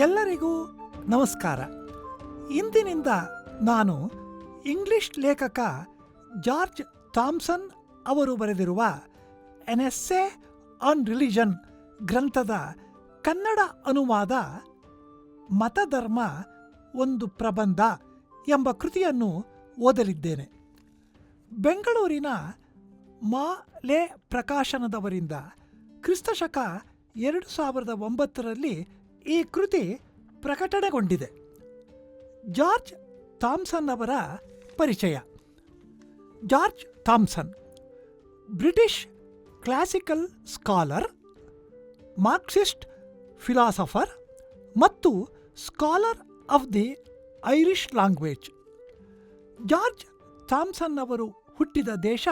ಎಲ್ಲರಿಗೂ ನಮಸ್ಕಾರ. ಇಂದಿನಿಂದ ನಾನು ಇಂಗ್ಲಿಷ್ ಲೇಖಕ ಜಾರ್ಜ್ ಥಾಮ್ಸನ್ ಅವರು ಬರೆದಿರುವ an essay on religion ಗ್ರಂಥದ ಕನ್ನಡ ಅನುವಾದ ಮತಧರ್ಮ ಒಂದು ಪ್ರಬಂಧ ಎಂಬ ಕೃತಿಯನ್ನು ಓದಲಿದ್ದೇನೆ. ಬೆಂಗಳೂರಿನ ಮಾ ಲೇ ಪ್ರಕಾಶನದವರಿಂದ ಕ್ರಿಸ್ತಶಕ ಎರಡು ಸಾವಿರದ ಒಂಬತ್ತರಲ್ಲಿ ಈ ಕೃತಿ ಪ್ರಕಟಣೆಗೊಂಡಿದೆ. ಜಾರ್ಜ್ ಥಾಮ್ಸನ್ ಅವರ ಪರಿಚಯ. George Thomson, British classical scholar, Marxist philosopher ಮತ್ತು scholar of the Irish language. George Thomson ಅವರು ಹುಟ್ಟಿದ ದೇಶ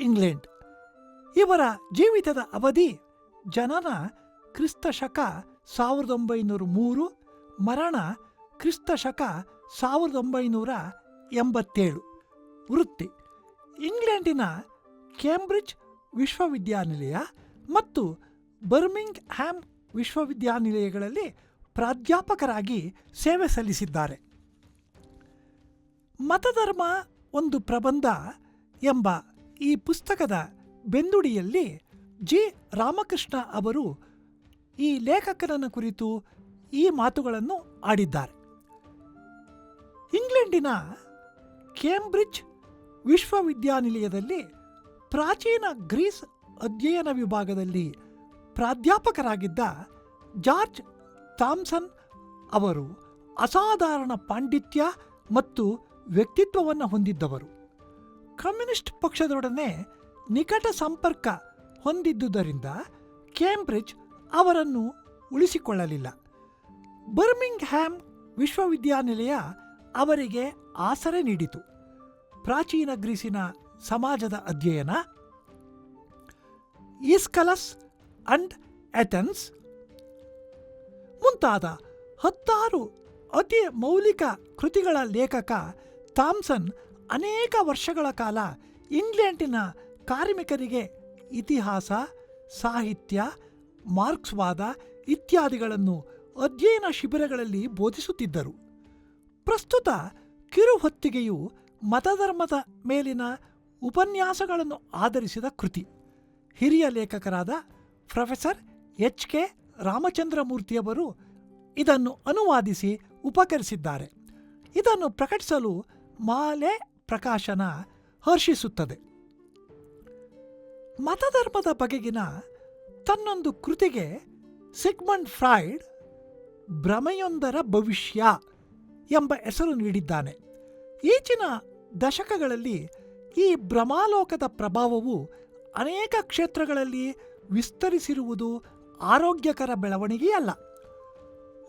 ಇಂಗ್ಲೆಂಡ್. ಇವರ ಜೀವಿತದ ಅವಧಿ ಜನನ ಕ್ರಿಸ್ತಶಕ ಸಾವಿರದ ಒಂಬೈನೂರ ಮೂರು ಮರಣ ಕ್ರಿಸ್ತ ಶಕ ಸಾವಿರದ ಒಂಬೈನೂರ ಎಂಬತ್ತೇಳು. ವೃತ್ತಿ. ಇಂಗ್ಲೆಂಡಿನ ಕೇಂಬ್ರಿಡ್ಜ್ ವಿಶ್ವವಿದ್ಯಾನಿಲಯ ಮತ್ತು ಬರ್ಮಿಂಗ್ ಹ್ಯಾಮ್ ವಿಶ್ವವಿದ್ಯಾನಿಲಯಗಳಲ್ಲಿ ಪ್ರಾಧ್ಯಾಪಕರಾಗಿ ಸೇವೆ ಸಲ್ಲಿಸಿದ್ದಾರೆ. ಮತಧರ್ಮ ಒಂದು ಪ್ರಬಂಧ ಎಂಬ ಈ ಪುಸ್ತಕದ ಬೆಂದುಡಿಯಲ್ಲಿ ಜಿ. ರಾಮಕೃಷ್ಣ ಅವರು ಈ ಲೇಖಕರನ್ನು ಕುರಿತು ಈ ಮಾತುಗಳನ್ನು ಆಡಿದ್ದಾರೆ. ಇಂಗ್ಲೆಂಡಿನ ಕೇಂಬ್ರಿಡ್ಜ್ ವಿಶ್ವವಿದ್ಯಾನಿಲಯದಲ್ಲಿ ಪ್ರಾಚೀನ ಗ್ರೀಸ್ ಅಧ್ಯಯನ ವಿಭಾಗದಲ್ಲಿ ಪ್ರಾಧ್ಯಾಪಕರಾಗಿದ್ದ ಜಾರ್ಜ್ ಥಾಮ್ಸನ್ ಅವರು ಅಸಾಧಾರಣ ಪಾಂಡಿತ್ಯ ಮತ್ತು ವ್ಯಕ್ತಿತ್ವವನ್ನು ಹೊಂದಿದ್ದವರು. ಕಮ್ಯುನಿಸ್ಟ್ ಪಕ್ಷದೊಡನೆ ನಿಕಟ ಸಂಪರ್ಕ ಹೊಂದಿದ್ದುದರಿಂದ ಕೇಂಬ್ರಿಡ್ಜ್ ಅವರನ್ನು ಉಳಿಸಿಕೊಳ್ಳಲಿಲ್ಲ. ಬರ್ಮಿಂಗ್ ಹ್ಯಾಮ್ ವಿಶ್ವವಿದ್ಯಾನಿಲಯ ಅವರಿಗೆ ಆಸರೆ ನೀಡಿತು. ಪ್ರಾಚೀನ ಗ್ರೀಸಿನ ಸಮಾಜದ ಅಧ್ಯಯನ, ಈಸ್ಕಲಸ್ ಅಂಡ್ ಎಥೆನ್ಸ್ ಮುಂತಾದ ಹತ್ತಾರು ಅತಿ ಮೌಲಿಕ ಕೃತಿಗಳ ಲೇಖಕ ಥಾಮ್ಸನ್ ಅನೇಕ ವರ್ಷಗಳ ಕಾಲ ಇಂಗ್ಲೆಂಡಿನ ಕಾರ್ಮಿಕರಿಗೆ ಇತಿಹಾಸ, ಸಾಹಿತ್ಯ ಮಾರ್ಕ್ಸ್ವಾದ ಇತ್ಯಾದಿಗಳನ್ನು ಅಧ್ಯಯನ ಶಿಬಿರಗಳಲ್ಲಿ ಬೋಧಿಸುತ್ತಿದ್ದರು. ಪ್ರಸ್ತುತ ಕಿರುಹೊತ್ತಿಗೆಯು ಮತಧರ್ಮದ ಮೇಲಿನ ಉಪನ್ಯಾಸಗಳನ್ನು ಆಧರಿಸಿದ ಕೃತಿ. ಹಿರಿಯ ಲೇಖಕರಾದ ಪ್ರೊಫೆಸರ್ ಎಚ್ ಕೆ ರಾಮಚಂದ್ರಮೂರ್ತಿಯವರು ಇದನ್ನು ಅನುವಾದಿಸಿ ಉಪಕರಿಸಿದ್ದಾರೆ. ಇದನ್ನು ಪ್ರಕಟಿಸಲು ಮಾಲೆ ಪ್ರಕಾಶನ ಹರ್ಷಿಸುತ್ತದೆ. ಮತಧರ್ಮದ ಬಗೆಗಿನ ತನ್ನೊಂದು ಕೃತಿಗೆ ಸಿಗ್ಮಂಡ್ ಫ್ರಾಯ್ಡ್ ಭ್ರಮೆಯೊಂದರ ಭವಿಷ್ಯ ಎಂಬ ಹೆಸರು ನೀಡಿದ್ದಾನೆ. ಈಚಿನ ದಶಕಗಳಲ್ಲಿ ಈ ಭ್ರಮಾಲೋಕದ ಪ್ರಭಾವವು ಅನೇಕ ಕ್ಷೇತ್ರಗಳಲ್ಲಿ ವಿಸ್ತರಿಸಿರುವುದು ಆರೋಗ್ಯಕರ ಬೆಳವಣಿಗೆಯಲ್ಲ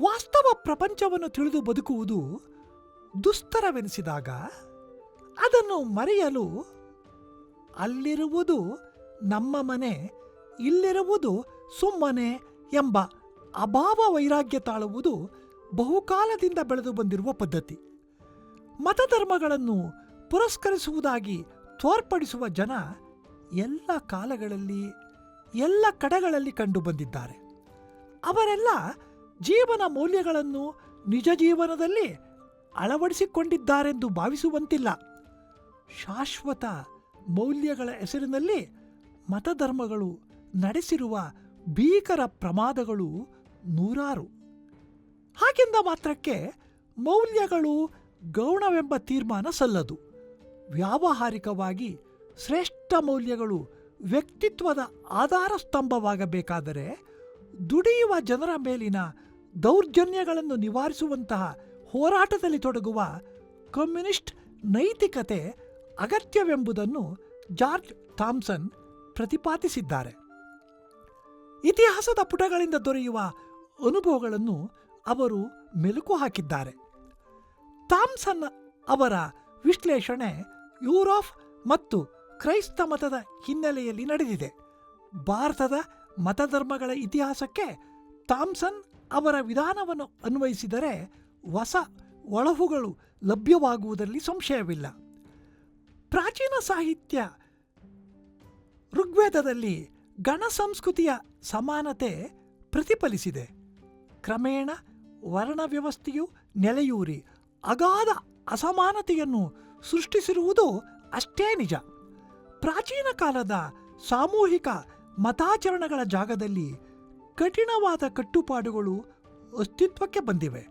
ವಾಸ್ತವ ಪ್ರಪಂಚವನ್ನು ತಿಳಿದು ಬದುಕುವುದು ದುಸ್ತರವೆನಿಸಿದಾಗ ಅದನ್ನು ಮರೆಯಲು ಅಲ್ಲಿರುವುದು ನಮ್ಮ ಮನೆ ಇಲ್ಲಿರುವುದು ಸುಮ್ಮನೆ ಎಂಬ ಅಭಾವ ವೈರಾಗ್ಯ ತಾಳುವುದು ಬಹುಕಾಲದಿಂದ ಬೆಳೆದು ಬಂದಿರುವ ಪದ್ಧತಿ. ಮತಧರ್ಮಗಳನ್ನು ಪುರಸ್ಕರಿಸುವುದಾಗಿ ತೋರ್ಪಡಿಸುವ ಜನ ಎಲ್ಲ ಕಾಲಗಳಲ್ಲಿ, ಎಲ್ಲ ಕಡೆಗಳಲ್ಲಿ ಕಂಡುಬಂದಿದ್ದಾರೆ ಅವರೆಲ್ಲ ಜೀವನ ಮೌಲ್ಯಗಳನ್ನು ನಿಜ ಜೀವನದಲ್ಲಿ ಅಳವಡಿಸಿಕೊಂಡಿದ್ದಾರೆಂದು ಭಾವಿಸುವಂತಿಲ್ಲ. ಶಾಶ್ವತ ಮೌಲ್ಯಗಳ ಹೆಸರಿನಲ್ಲಿ ಮತಧರ್ಮಗಳು ನಡೆಸಿರುವ ಭೀಕರ ಪ್ರಮಾದಗಳು ನೂರಾರು. ಹಾಗೆಂದ ಮಾತ್ರಕ್ಕೆ ಮೌಲ್ಯಗಳು ಗೌಣವೆಂಬ ತೀರ್ಮಾನ ಸಲ್ಲದು. ವ್ಯಾವಹಾರಿಕವಾಗಿ ಶ್ರೇಷ್ಠ ಮೌಲ್ಯಗಳು ವ್ಯಕ್ತಿತ್ವದ ಆಧಾರ ಸ್ತಂಭವಾಗಬೇಕಾದರೆ ದುಡಿಯುವ ಜನರ ಮೇಲಿನ ದೌರ್ಜನ್ಯಗಳನ್ನು ನಿವಾರಿಸುವಂತಹ ಹೋರಾಟದಲ್ಲಿ ತೊಡಗುವ ಕಮ್ಯುನಿಸ್ಟ್ ನೈತಿಕತೆ ಅಗತ್ಯವೆಂಬುದನ್ನು ಜಾರ್ಜ್ ಥಾಮ್ಸನ್ ಪ್ರತಿಪಾದಿಸಿದ್ದಾರೆ. ಇತಿಹಾಸದ ಪುಟಗಳಿಂದ ದೊರೆಯುವ ಅನುಭವಗಳನ್ನು ಅವರು ಮೆಲುಕು ಹಾಕಿದ್ದಾರೆ. ಥಾಮ್ಸನ್ ಅವರ ವಿಶ್ಲೇಷಣೆ ಯುರೋಪ್ ಮತ್ತು ಕ್ರೈಸ್ತ ಮತದ ಹಿನ್ನೆಲೆಯಲ್ಲಿ ನಡೆದಿದೆ. ಭಾರತದ ಮತಧರ್ಮಗಳ ಇತಿಹಾಸಕ್ಕೆ ಥಾಮ್ಸನ್ ಅವರ ವಿಧಾನವನ್ನು ಅನ್ವಯಿಸಿದರೆ ಹೊಸ ಒಳಹುಗಳು ಲಭ್ಯವಾಗುವುದರಲ್ಲಿ ಸಂಶಯವಿಲ್ಲ. ಪ್ರಾಚೀನ ಸಾಹಿತ್ಯ ಋಗ್ವೇದದಲ್ಲಿ ಗಣ ಸಂಸ್ಕೃತಿಯ ಸಮಾನತೆ ಪ್ರತಿಫಲಿಸಿದೆ. ಕ್ರಮೇಣ ವರ್ಣ ವ್ಯವಸ್ಥೆಯು ನೆಲೆಯೂರಿ. ಅಗಾಧ ಅಸಮಾನತೆಯನ್ನು ಸೃಷ್ಟಿಸಿರುವುದು ಅಷ್ಟೇ ನಿಜ. ಪ್ರಾಚೀನ ಕಾಲದ ಸಾಮೂಹಿಕ ಮತಾಚರಣೆಗಳ ಜಾಗದಲ್ಲಿ ಕಠಿಣವಾದ ಕಟ್ಟುಪಾಡುಗಳು ಅಸ್ತಿತ್ವಕ್ಕೆ ಬಂದಿವೆ.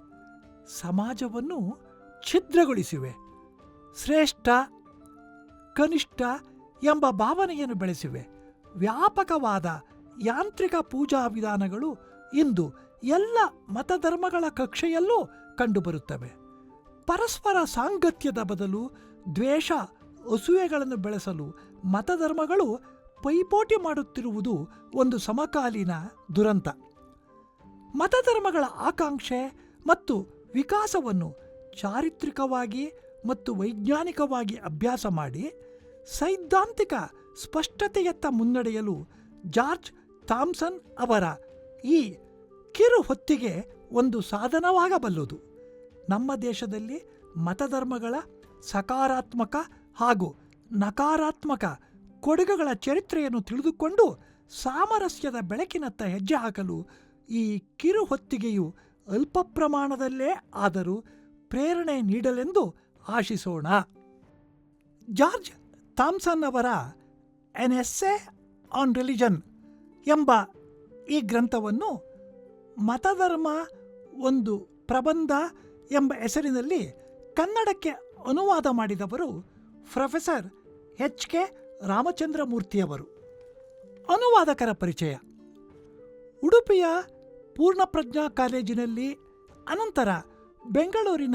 ಸಮಾಜವನ್ನು ಛಿದ್ರಗೊಳಿಸಿವೆ. ಶ್ರೇಷ್ಠ, ಕನಿಷ್ಠ ಎಂಬ ಭಾವನೆಯನ್ನು ಬೆಳೆಸಿವೆ. ವ್ಯಾಪಕವಾದ ಯಾಂತ್ರಿಕ ಪೂಜಾ ವಿಧಾನಗಳು ಇಂದು ಎಲ್ಲ ಮತಧರ್ಮಗಳ ಕಕ್ಷೆಯಲ್ಲೂ ಕಂಡುಬರುತ್ತವೆ. ಪರಸ್ಪರ ಸಾಂಗತ್ಯದ ಬದಲು ದ್ವೇಷ, ಅಸೂಯೆಗಳನ್ನು ಬೆಳೆಸಲು ಮತಧರ್ಮಗಳು ಪೈಪೋಟಿ ಮಾಡುತ್ತಿರುವುದು ಒಂದು ಸಮಕಾಲೀನ ದುರಂತ. ಮತಧರ್ಮಗಳ ಆಕಾಂಕ್ಷೆ ಮತ್ತು ವಿಕಾಸವನ್ನು ಚಾರಿತ್ರಿಕವಾಗಿ ಮತ್ತು ವೈಜ್ಞಾನಿಕವಾಗಿ ಅಭ್ಯಾಸ ಮಾಡಿ ಸೈದ್ಧಾಂತಿಕ ಸ್ಪಷ್ಟತೆಯತ್ತ ಮುನ್ನಡೆಯಲು ಜಾರ್ಜ್ ಥಾಮ್ಸನ್ ಅವರ ಈ ಕಿರು ಹೊತ್ತಿಗೆ ಒಂದು ಸಾಧನವಾಗಬಲ್ಲದು. ನಮ್ಮ ದೇಶದಲ್ಲಿ ಮತಧರ್ಮಗಳ ಸಕಾರಾತ್ಮಕ ಹಾಗೂ ನಕಾರಾತ್ಮಕ ಕೊಡುಗೆಗಳ ಚರಿತ್ರೆಯನ್ನು ತಿಳಿದುಕೊಂಡು ಸಾಮರಸ್ಯದ ಬೆಳಕಿನತ್ತ ಹೆಜ್ಜೆ ಹಾಕಲು ಈ ಕಿರು ಹೊತ್ತಿಗೆಯು ಅಲ್ಪ ಪ್ರಮಾಣದಲ್ಲೇ ಆದರೂ ಪ್ರೇರಣೆ ನೀಡಲೆಂದು ಆಶಿಸೋಣ. ಜಾರ್ಜ್ ಥಾಮ್ಸನ್ ಅವರ ಎನ್ ಎಸ್ಸೆ ಆನ್ ರಿಲಿಜನ್ ಎಂಬ ಈ ಗ್ರಂಥವನ್ನು ಮತಧರ್ಮ ಒಂದು ಪ್ರಬಂಧ ಎಂಬ ಹೆಸರಿನಲ್ಲಿ ಕನ್ನಡಕ್ಕೆ ಅನುವಾದ ಮಾಡಿದವರು ಪ್ರೊಫೆಸರ್ ಎಚ್ ಕೆ ರಾಮಚಂದ್ರಮೂರ್ತಿಯವರು. ಅನುವಾದಕರ ಪರಿಚಯ. ಉಡುಪಿಯ ಪೂರ್ಣಪ್ರಜ್ಞಾ ಕಾಲೇಜಿನಲ್ಲಿ ಅನಂತರ ಬೆಂಗಳೂರಿನ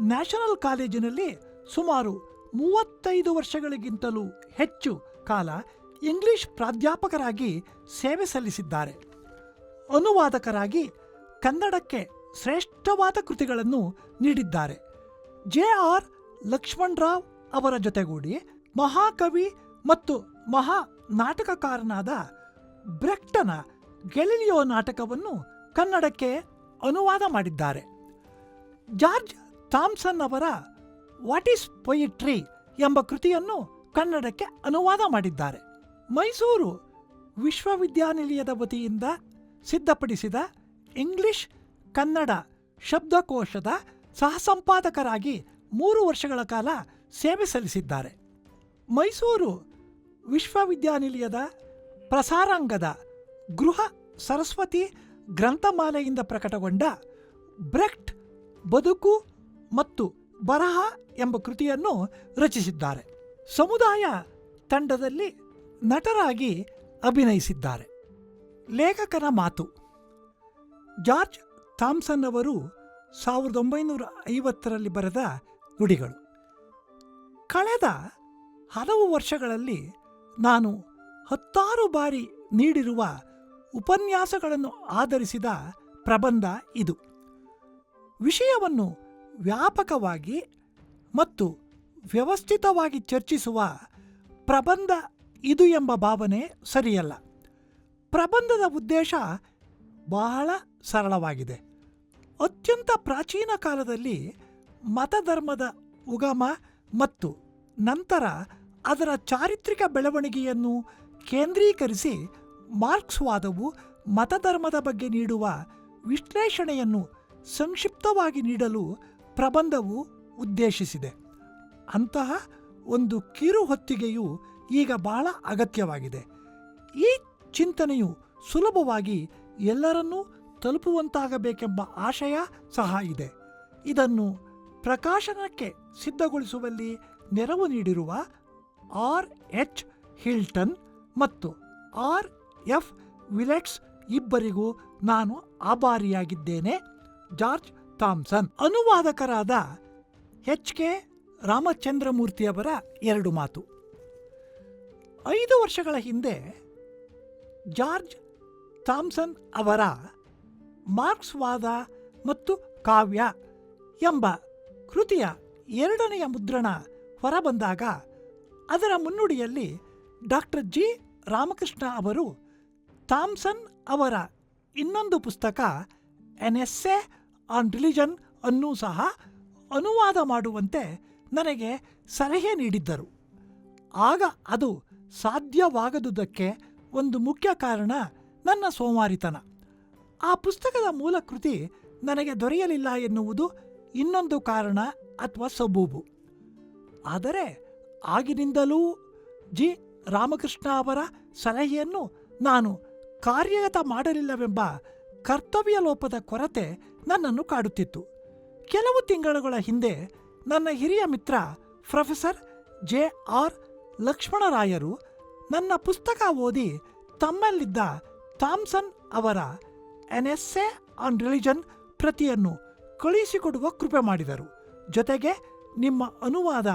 ನ್ಯಾಷನಲ್ ಕಾಲೇಜಿನಲ್ಲಿ ಸುಮಾರು ಮೂವತ್ತೈದು ವರ್ಷಗಳಿಗಿಂತಲೂ ಹೆಚ್ಚು ಕಾಲ ಇಂಗ್ಲಿಷ್ ಪ್ರಾಧ್ಯಾಪಕರಾಗಿ ಸೇವೆ ಸಲ್ಲಿಸಿದ್ದಾರೆ. ಅನುವಾದಕರಾಗಿ ಕನ್ನಡಕ್ಕೆ ಶ್ರೇಷ್ಠವಾದ ಕೃತಿಗಳನ್ನು ನೀಡಿದ್ದಾರೆ. ಜೆ ಆರ್ ಲಕ್ಷ್ಮಣರಾವ್ ಅವರ ಜೊತೆಗೂಡಿ ಮಹಾಕವಿ ಮತ್ತು ಮಹಾ ನಾಟಕಕಾರನಾದ ಬ್ರೆಕ್ಟನ ಗೆಲಿಲಿಯೋ ನಾಟಕವನ್ನು ಕನ್ನಡಕ್ಕೆ ಅನುವಾದ ಮಾಡಿದ್ದಾರೆ. ಜಾರ್ಜ್ ಥಾಮ್ಸನ್ ಅವರ ವಾಟ್ ಈಸ್ ಪೊಯಿಟ್ರಿ ಎಂಬ ಕೃತಿಯನ್ನು ಕನ್ನಡಕ್ಕೆ ಅನುವಾದ ಮಾಡಿದ್ದಾರೆ. ಮೈಸೂರು ವಿಶ್ವವಿದ್ಯಾನಿಲಯದ ವತಿಯಿಂದ ಸಿದ್ಧಪಡಿಸಿದ ಇಂಗ್ಲಿಷ್ ಕನ್ನಡ ಶಬ್ದಕೋಶದ ಸಹಸಂಪಾದಕರಾಗಿ ಮೂರು ವರ್ಷಗಳ ಕಾಲ ಸೇವೆ ಸಲ್ಲಿಸಿದ್ದಾರೆ. ಮೈಸೂರು ವಿಶ್ವವಿದ್ಯಾನಿಲಯದ ಪ್ರಸಾರಾಂಗದ ಗೃಹ ಸರಸ್ವತಿ ಗ್ರಂಥಮಾಲೆಯಿಂದ ಪ್ರಕಟಗೊಂಡ ಬ್ರೆಕ್ಟ್ ಬದುಕು ಮತ್ತು ಬರಹ ಎಂಬ ಕೃತಿಯನ್ನು ರಚಿಸಿದ್ದಾರೆ. ಸಮುದಾಯ ತಂಡದಲ್ಲಿ ನಟರಾಗಿ ಅಭಿನಯಿಸಿದ್ದಾರೆ. ಲೇಖಕನ ಮಾತು. ಜಾರ್ಜ್ ಥಾಮ್ಸನ್ ಅವರು ಸಾವಿರದ ಒಂಬೈನೂರ ಐವತ್ತರಲ್ಲಿ ಬರೆದ ನುಡಿಗಳು. ಕಳೆದ ಹಲವು ವರ್ಷಗಳಲ್ಲಿ ನಾನು ಹತ್ತಾರು ಬಾರಿ ನೀಡಿರುವ ಉಪನ್ಯಾಸಗಳನ್ನು ಆಧರಿಸಿದ ಪ್ರಬಂಧ ಇದು. ವಿಷಯವನ್ನು ವ್ಯಾಪಕವಾಗಿ ಮತ್ತು ವ್ಯವಸ್ಥಿತವಾಗಿ ಚರ್ಚಿಸುವ ಪ್ರಬಂಧ ಇದು ಎಂಬ ಭಾವನೆ ಸರಿಯಲ್ಲ. ಪ್ರಬಂಧದ ಉದ್ದೇಶ ಬಹಳ ಸರಳವಾಗಿದೆ. ಅತ್ಯಂತ ಪ್ರಾಚೀನ ಕಾಲದಲ್ಲಿ ಮತಧರ್ಮದ ಉಗಮ ಮತ್ತು ನಂತರ ಅದರ ಚಾರಿತ್ರಿಕ ಬೆಳವಣಿಗೆಯನ್ನು ಕೇಂದ್ರೀಕರಿಸಿ ಮಾರ್ಕ್ಸ್ವಾದವು ಮತಧರ್ಮದ ಬಗ್ಗೆ ನೀಡುವ ವಿಶ್ಲೇಷಣೆಯನ್ನು ಸಂಕ್ಷಿಪ್ತವಾಗಿ ನೀಡಲು ಪ್ರಬಂಧವು ಉದ್ದೇಶಿಸಿದೆ. ಅಂತಹ ಒಂದು ಕಿರು ಹೊತ್ತಿಗೆಯು ಈಗ ಬಹಳ ಅಗತ್ಯವಾಗಿದೆ. ಈ ಚಿಂತನೆಯು ಸುಲಭವಾಗಿ ಎಲ್ಲರನ್ನೂ ತಲುಪುವಂತಾಗಬೇಕೆಂಬ ಆಶಯ ಸಹ ಇದೆ. ಇದನ್ನು ಪ್ರಕಾಶನಕ್ಕೆ ಸಿದ್ಧಗೊಳಿಸುವಲ್ಲಿ ನೆರವು ನೀಡಿರುವ ಆರ್ ಎಚ್ ಹಿಲ್ಟನ್ ಮತ್ತು ಆರ್ ಎಫ್ ವಿಲೆಟ್ಸ್ ಇಬ್ಬರಿಗೂ ನಾನು ಆಭಾರಿಯಾಗಿದ್ದೇನೆ. ಜಾರ್ಜ್ ಥಾಮ್ಸನ್ ಅನುವಾದಕರಾದ ಎಚ್ ಕೆ ರಾಮಚಂದ್ರಮೂರ್ತಿಯವರ ಎರಡು ಮಾತು. ಐದು ವರ್ಷಗಳ ಹಿಂದೆ ಜಾರ್ಜ್ ಥಾಮ್ಸನ್ ಅವರ ಮಾರ್ಕ್ಸ್ವಾದ ಮತ್ತು ಕಾವ್ಯ ಎಂಬ ಕೃತಿಯ ಎರಡನೆಯ ಮುದ್ರಣ ಹೊರಬಂದಾಗ ಅದರ ಮುನ್ನುಡಿಯಲ್ಲಿ ಡಾಕ್ಟರ್ ಜಿ. ರಾಮಕೃಷ್ಣ ಅವರು ಥಾಮ್ಸನ್ ಅವರ ಇನ್ನೊಂದು ಪುಸ್ತಕ an essay on religion ಅನ್ನೂ ಸಹ ಅನುವಾದ ಮಾಡುವಂತೆ ನನಗೆ ಸಲಹೆ ನೀಡಿದ್ದರು. ಆಗ ಅದು ಸಾಧ್ಯವಾಗದುದಕ್ಕೆ ಒಂದು ಮುಖ್ಯ ಕಾರಣ ನನ್ನ ಸೋಮಾರಿತನ. ಆ ಪುಸ್ತಕದ ಮೂಲ ಕೃತಿ ನನಗೆ ದೊರೆಯಲಿಲ್ಲ ಎನ್ನುವುದು ಇನ್ನೊಂದು ಕಾರಣ ಅಥವಾ ಸಬೂಬು. ಆದರೆ ಆಗಿನಿಂದಲೂ ಜಿ. ರಾಮಕೃಷ್ಣ ಅವರ ಸಲಹೆಯನ್ನು ನಾನು ಕಾರ್ಯಗತ ಮಾಡಲಿಲ್ಲವೆಂಬ ಕರ್ತವ್ಯ ಲೋಪದ ಕೊರತೆ ನನ್ನನ್ನು ಕಾಡುತ್ತಿತ್ತು. ಕೆಲವು ತಿಂಗಳುಗಳ ಹಿಂದೆ ನನ್ನ ಹಿರಿಯ ಮಿತ್ರ ಪ್ರೊಫೆಸರ್ ಜೆ ಆರ್ ಲಕ್ಷ್ಮಣರಾಯರು ನನ್ನ ಪುಸ್ತಕ ಓದಿ ತಮ್ಮಲ್ಲಿದ್ದ ಥಾಮ್ಸನ್ ಅವರ an essay on religion ಪ್ರತಿಯನ್ನು ಕಳುಹಿಸಿಕೊಡುವ ಕೃಪೆ ಮಾಡಿದರು. ಜೊತೆಗೆ ನಿಮ್ಮ ಅನುವಾದ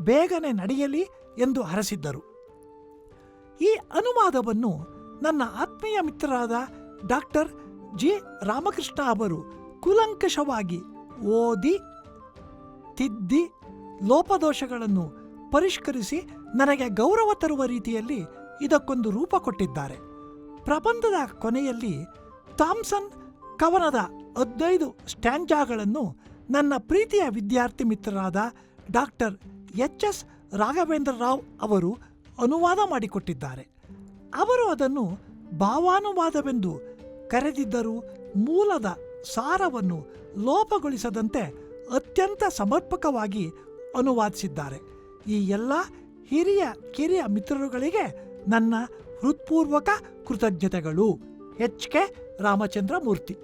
ಬೇಗನೆ ನಡೆಯಲಿ ಎಂದು ಹರಸಿದ್ದರು. ಈ ಅನುವಾದವನ್ನು ನನ್ನ ಆತ್ಮೀಯ ಮಿತ್ರರಾದ ಡಾಕ್ಟರ್ ಜಿ ರಾಮಕೃಷ್ಣ ಅವರು ಕೂಲಂಕಷವಾಗಿ ಓದಿ ತಿದ್ದಿ ಲೋಪದೋಷಗಳನ್ನು ಪರಿಷ್ಕರಿಸಿ ನನಗೆ ಗೌರವ ತರುವ ರೀತಿಯಲ್ಲಿ ಇದಕ್ಕೊಂದು ರೂಪ ಕೊಟ್ಟಿದ್ದಾರೆ. ಪ್ರಬಂಧದ ಕೊನೆಯಲ್ಲಿ ಥಾಮ್ಸನ್ ಕವನದ ಹದಿನೈದು ಸ್ಟ್ಯಾಂಜಾಗಳನ್ನು ನನ್ನ ಪ್ರೀತಿಯ ವಿದ್ಯಾರ್ಥಿ ಮಿತ್ರರಾದ doctor H S Raghavendra Rao ಅವರು ಅನುವಾದ ಮಾಡಿಕೊಟ್ಟಿದ್ದಾರೆ. ಅವರು ಅದನ್ನು ಭಾವಾನುವಾದವೆಂದು ಕರೆದಿದ್ದರೂ ಮೂಲದ ಸಾರವನ್ನು ಲೋಪಗೊಳಿಸದಂತೆ ಅತ್ಯಂತ ಸಮರ್ಪಕವಾಗಿ ಅನುವಾದಿಸಿದ್ದಾರೆ. ಈ ಎಲ್ಲ ಹಿರಿಯ, ಕಿರಿಯ ಮಿತ್ರರುಗಳಿಗೆ ನನ್ನ ಹೃತ್ಪೂರ್ವಕ ಕೃತಜ್ಞತೆಗಳು. H K Ramachandra Murthy